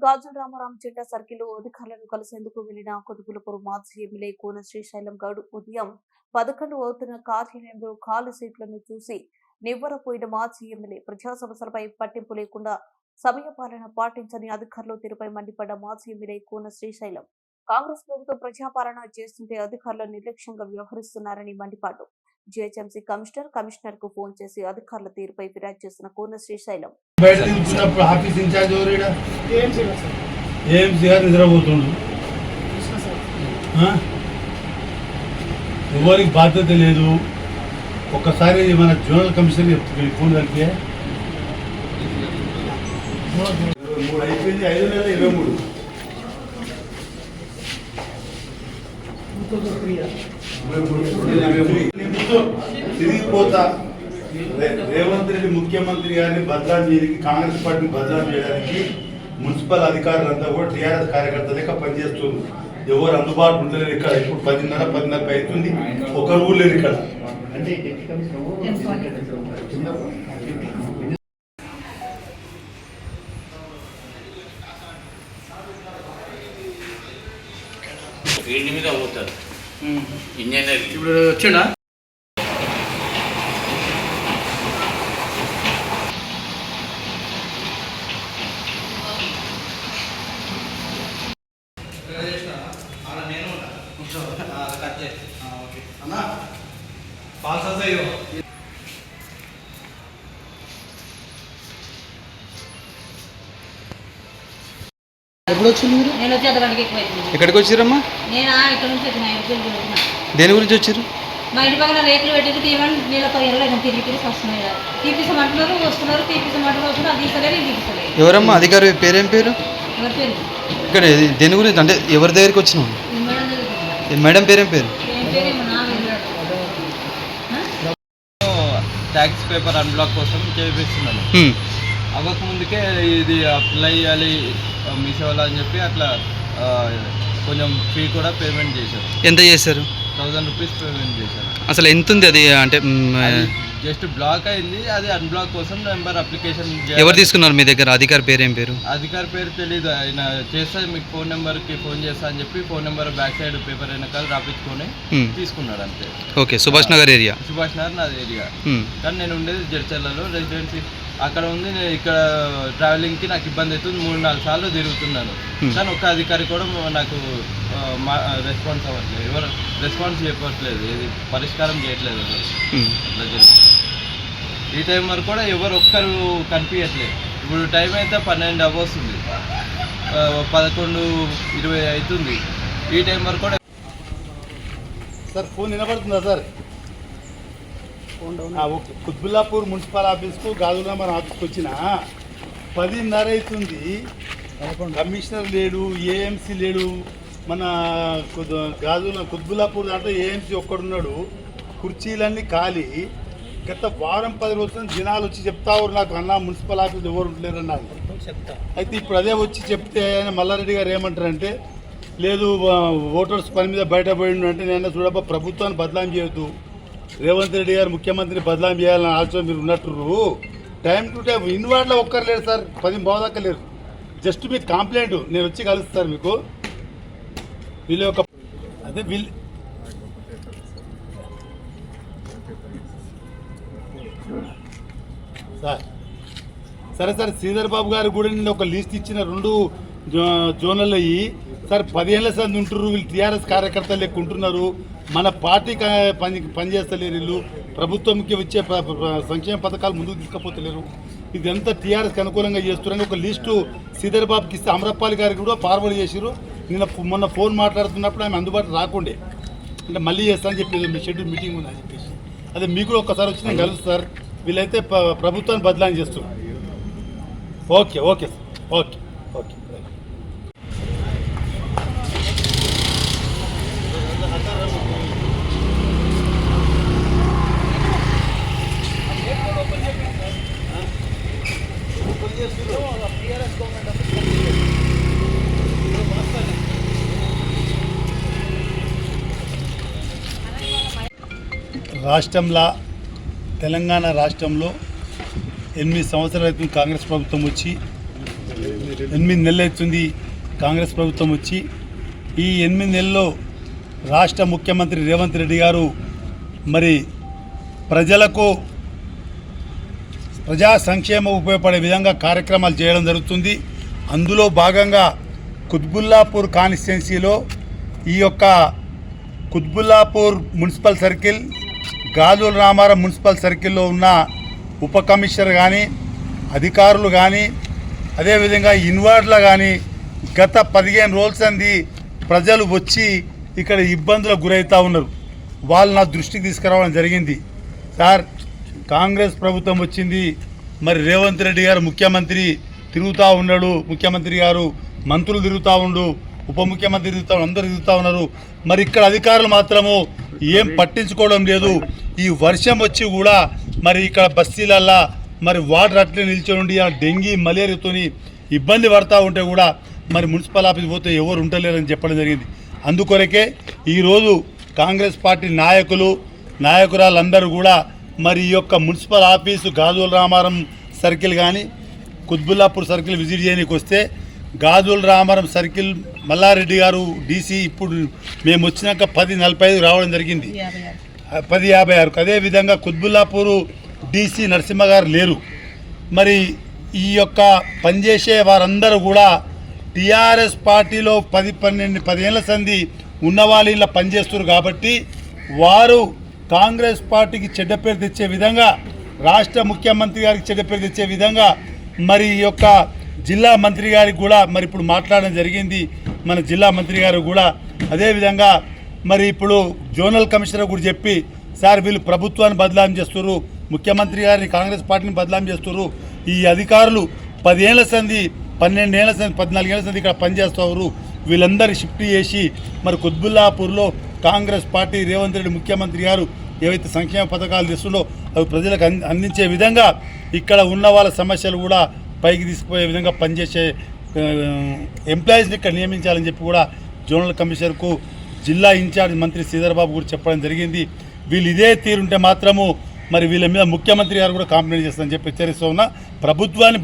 గాజుల రామారాం చెట్ట సర్కిల్ అధికారులను కలిసేందుకు వెళ్ళిన కొదుగులపూర్ మాజీ ఎమ్మెల్యే కోన శ్రీశైలం గౌడ్ ఉదయం పదకొండు అవుతున్న కార్యాలయంలో ఖాళీ సీట్లను చూసి నివ్వరపోయిన మాజీ ఎమ్మెల్యే ప్రజా సమస్యలపై పట్టింపు లేకుండా సమయపాలన పాటించని అధికారులు తీరుపై మండిపడ్డ మాజీ ఎమ్మెల్యే కోన శ్రీశైలం. కాంగ్రెస్ ప్రభుత్వం ప్రజాపాలన చేస్తుంటే అధికారులు నిర్లక్ష్యంగా వ్యవహరిస్తున్నారని మండిపాటు జీహెచ్ఎంసీ కమిషనర్ కమిషనర్కు ఫోన్ చేసి అధికారుల తీరుపై ఫిర్యాదు చేసిన కోన శ్రీశైలం? ఎవరికి బాధ్యత లేదు. ఒక్కసారి మన జోనల్ కమిషన్ చెప్తుంది ఫోన్ కలిపి మూడు అయిపోయింది ఐదు నెలల ఇరవై మూడు. ముందు తిరిగిపోతా. రే- రేవంత్ రెడ్డి ముఖ్యమంత్రి గారిని బదలాం చేయడానికి కాంగ్రెస్ పార్టీని బదలాం చేయడానికి మున్సిపల్ అధికారులంతా కూడా టీఆర్ఎస్ కార్యకర్త లెక్క పనిచేస్తుంది ఎవరు అందుబాటులో ఉండలేరు ఇక్కడ. ఇప్పుడు పదిన్నర పదిన్నర అవుతుంది ఒకరు ఊరు లేరు ఇక్కడ. ఫీల్డ్ మీద పోతారు. ఇంజనీర్. ఇప్పుడు వచ్చిండా? ఎప్పుడు వచ్చింది మీరు? నేను వచ్చి అర్ధగంటకి ఎక్కువ అవుతుంది ఎక్కడికి వచ్చిరమ్మా నేను? ఆ ఇక్కడ నుంచి వచ్చిన ఐదు కిలోలు వచ్చిన దేని గురించి వచ్చారు? మా ఇంటి పక్కన రేకులు పెట్టి తీయమని నీళ్ళ పదిహేను రోజులు తిరిగి తిరిగి వస్తున్నాయి తీపిసమంటున్నారు వస్తున్నారు తీపిసమంటున్నారు వస్తున్నారు అది ఇది ఎవరమ్మా? అధికారి పేరేం పేరు? ఎవరి పేరు? ఇక్కడ ఇది దేని గురించి? అంటే ఎవరి దగ్గరికి వచ్చినావు? ఈ మేడం? ఈ మేడం పేరేం పేరు? ఏం పేరు ఏమో నా వెళ్ళాడు ట్యాక్స్ పేపర్ అన్బ్లాక్ కోసం చేపిస్తున్నాను. హ్మ్. అవ్వకముందుకే ఇది అప్లై చేయాలి. మీసేవాళ్ళు అని చెప్పి అట్లా కొంచెం ఫీ కూడా పేమెంట్ చేశారు. ఎంత చేశారు? థౌజండ్ రూపీస్ పేమెంట్ చేశారు. అసలు ఎంత ఉంది అది అంటే జస్ట్ బ్లాక్ అయింది అది అన్బ్లాక్ కోసం నెంబర్ అప్లికేషన్ ఎవరు తీసుకున్నారు మీ దగ్గర? అధికారి పేరేం పేరు? అధికారి పేరు తెలీదు ఆయన చేస్తా మీకు ఫోన్ నెంబర్కి ఫోన్ చేస్తా అని చెప్పి phone number back side paper వెనకాల రాపించుకొని. తీసుకున్నాడు అంతే. Okay Subhash Nagar area? Subhash Nagar నాది ఏరియా. కానీ నేను ఉండేది జడ్చర్లలో రెసిడెన్సీ అక్కడ ఉంది నేను ఇక్కడ ట్రావెలింగ్కి నాకు ఇబ్బంది అవుతుంది మూడు నాలుగు సార్లు తిరుగుతున్నాను. కానీ ఒక్క అధికారి కూడా నాకు రెస్పాన్స్ అవ్వట్లేదు. ఎవరు రెస్పాన్స్ చెప్పట్లేదు. ఇది పరిష్కారం చేయట్లేదు ఎవరు. జరుగుతుంది. ఈ టైం వరకు కూడా ఎవరు ఒక్కరు కనిపించట్లేదు. ఇప్పుడు టైం అయితే పన్నెండు అవర్స్ ఉంది. ఆ, పదకొండు ఇరవై అవుతుంది ఈ టైం వరకు కూడా సార్ ఫోన్ వినపడుతుందా సార్? కుత్బుల్లాపూర్ మున్సిపల్ ఆఫీస్కు గాజుల మన ఆఫీస్కి వచ్చిన పదిన్నర అవుతుంది. కమిషనర్ లేడు ఏఎంసీ లేడు. మన కుద్- గాజుల కుత్బుల్లాపూర్ దాంట్లో ఏఎంసీ ఒక్కడున్నాడు. కుర్చీలన్నీ ఖాళీ. గత వారం పది రోజుల జనాలు వచ్చి చెప్తా ఉన్నారు. నాకు అన్న మున్సిపల్ ఆఫీస్ ఎవరు ఉండలేరు అన్నారు అయితే ఇప్పుడు అదే వచ్చి చెప్తే ఆయన మల్లారెడ్డి గారు ఏమంటారంటే లేదు ఓటర్స్ పని మీద బయటపడి అంటే నేను చూడబ్బా ప్రభుత్వాన్ని బదలాం చేయొద్దు. రేవంత్ రెడ్డి గారు ముఖ్యమంత్రిని బదలాం చేయాలని ఆలోచన మీరు ఉన్నట్టు. టైం టు టైం ఇన్వార్డ్లో ఒక్కరు లేరు సార్. పది బాధక్క లేరు. జస్ట్ మీకు కంప్లైంట్. నేను వచ్చి కలుస్తాను మీకు. వీళ్ళ యొక్క అదే వీళ్ళు సార్. సరే సార్ శ్రీధర్ బాబు గారు కూడా నేను ఒక లిస్ట్ ఇచ్చిన రెండు జో- జోనల్ అయ్యి సార్ పదిహేళ్ళ సంది ఉంటున్నారు వీళ్ళు టీఆర్ఎస్ కార్యకర్తలు లెక్క ఉంటున్నారు. మన పార్టీ పని పనిచేస్తలేరు వీళ్ళు. ప్రభుత్వంకి వచ్చే సంక్షేమ పథకాలు ముందుకు తీసుకుపోతలేరు. ఇదంతా టీఆర్ఎస్కి అనుకూలంగా చేస్తున్నారని ఒక లిస్టు శ్రీధర్ బాబుకి ఇస్తే అమరపాలి గారికి కూడా ఫార్వర్డ్ చేసిరు నిన్న ఫో- మొన్న ఫోన్ మాట్లాడుతున్నప్పుడు ఆమె అందుబాటులో రాకుండే. అంటే మళ్ళీ చేస్తానని చెప్పి మీ షెడ్యూల్ మీటింగ్ ఉందని చెప్పేసి. అదే మీకు కూడా ఒక్కసారి వచ్చి నేను కలుసు సార్. వీళ్ళైతే ప- ప్రభుత్వాన్ని బదలాం చేస్తున్నారు. Okay okay sir. Okay okay. రాష్ట్రంలో తెలంగాణ రాష్ట్రంలో ఎనిమిది సంవత్సరాల క్రితం కాంగ్రెస్ ప్రభుత్వం వచ్చి. ఎనిమిది నెలలు అవుతుంది కాంగ్రెస్ ప్రభుత్వం వచ్చి. ఈ ఎనిమిది నెలల్లో రాష్ట్ర ముఖ్యమంత్రి రేవంత్ రెడ్డి గారు మరి ప్రజలకు ప్రజా సంక్షేమం ఉపయోగపడే విధంగా కార్యక్రమాలు చేయడం జరుగుతుంది. అందులో భాగంగా కుత్బుల్లాపూర్ కాన్స్టిట్యున్సీలో ఈ యొక్క Quthbullapur municipal circle Gajula Ramaram municipal సర్కిల్లో ఉన్న ఉప కమిషనర్ కానీ అధికారులు కానీ అదేవిధంగా ఇన్వార్డ్ల కానీ గత పదిహేను రోజుల సంది ప్రజలు వచ్చి ఇక్కడ ఇబ్బందులకు గురవుతూ ఉన్నారు. వాళ్ళు నా దృష్టికి తీసుకురావడం జరిగింది. సార్ కాంగ్రెస్ ప్రభుత్వం వచ్చింది. మరి రేవంత్ రెడ్డి గారు ముఖ్యమంత్రి తిరుగుతూ ఉన్నాడు. ముఖ్యమంత్రి గారు మంత్రులు తిరుగుతూ ఉండు ఉప ముఖ్యమంత్రి తిరుగుతా అందరూ తిరుగుతూ ఉన్నారు. మరి ఇక్కడ అధికారులు మాత్రము ఏం పట్టించుకోవడం లేదు. ఈ వర్షం వచ్చి కూడా మరి ఇక్కడ బస్తీలల్లా మరి వాటర్ అట్లే నిల్చొని ఉండి ఆ డెంగీ మలేరియాతోని ఇబ్బంది పడతా ఉంటే కూడా మరి మున్సిపల్ ఆఫీస్ పోతే ఎవరు ఉండలేరని చెప్పడం జరిగింది. అందుకొరకే ఈరోజు కాంగ్రెస్ పార్టీ నాయకులు నాయకురాలందరూ కూడా మరి ఈ యొక్క municipal office Gajula Ramaram circle కానీ కుత్బుల్లాపూర్ సర్కిల్ విజిట్ చేయడానికి వస్తే గాజుల రామారం సర్కిల్ మల్లారెడ్డి గారు డీసీ ఇప్పుడు మేము వచ్చినాక పది నలభై ఐదు రావడం జరిగింది. పది యాభై ఆరుకు. అదేవిధంగా కుత్బుల్లాపూరు డీసీ నరసింహ గారు లేరు. మరి ఈ యొక్క పనిచేసే వారందరూ కూడా టీఆర్ఎస్ పార్టీలో పది పన్నెండు పదేళ్ళ సంధి ఉన్న వాళ్ళు ఇలా పనిచేస్తున్నారు కాబట్టి వారు కాంగ్రెస్ పార్టీకి చెడ్డ పేరు తెచ్చే విధంగా రాష్ట్ర ముఖ్యమంత్రి గారికి చెడ్డ పేరు తెచ్చే విధంగా మరి ఈ యొక్క జిల్లా మంత్రి గారికి కూడా మరి ఇప్పుడు మాట్లాడడం జరిగింది. మన జిల్లా మంత్రి గారు కూడా అదేవిధంగా మరి ఇప్పుడు జోనల్ కమిషనర్ కూడా చెప్పి సార్ వీళ్ళు ప్రభుత్వాన్ని బదలాం చేస్తున్నారు ముఖ్యమంత్రి గారిని కాంగ్రెస్ పార్టీని బదలాం చేస్తున్నారు. ఈ అధికారులు పదేళ్ళ సంది పన్నెండేళ్ళ సంది పద్నాలుగేళ్ళ సంది ఇక్కడ పనిచేస్తారు వీళ్ళందరూ షిఫ్ట్ చేసి మరి కుత్బుల్లాపూర్లో కాంగ్రెస్ పార్టీ రేవంత్ రెడ్డి ముఖ్యమంత్రి గారు ఏవైతే సంక్షేమ పథకాలు తెస్తుండో అవి ప్రజలకు అందించే విధంగా ఇక్కడ ఉన్న వాళ్ళ సమస్యలు కూడా పైకి తీసుకుపోయే విధంగా పనిచేసే ఎంప్లాయీస్ని ఇక్కడ నియమించాలని చెప్పి కూడా జోనల్ కమిషనర్కు జిల్లా ఇన్ఛార్జ్ మంత్రి శ్రీధర్బాబు కూడా చెప్పడం జరిగింది. వీళ్ళు ఇదే తీరుంటే మాత్రము మరి వీళ్ళ మీద ముఖ్యమంత్రి గారు కూడా కాంప్లైంట్ చేస్తారని చెప్పి హెచ్చరిస్తూ ఉన్నా. ప్రభుత్వాన్ని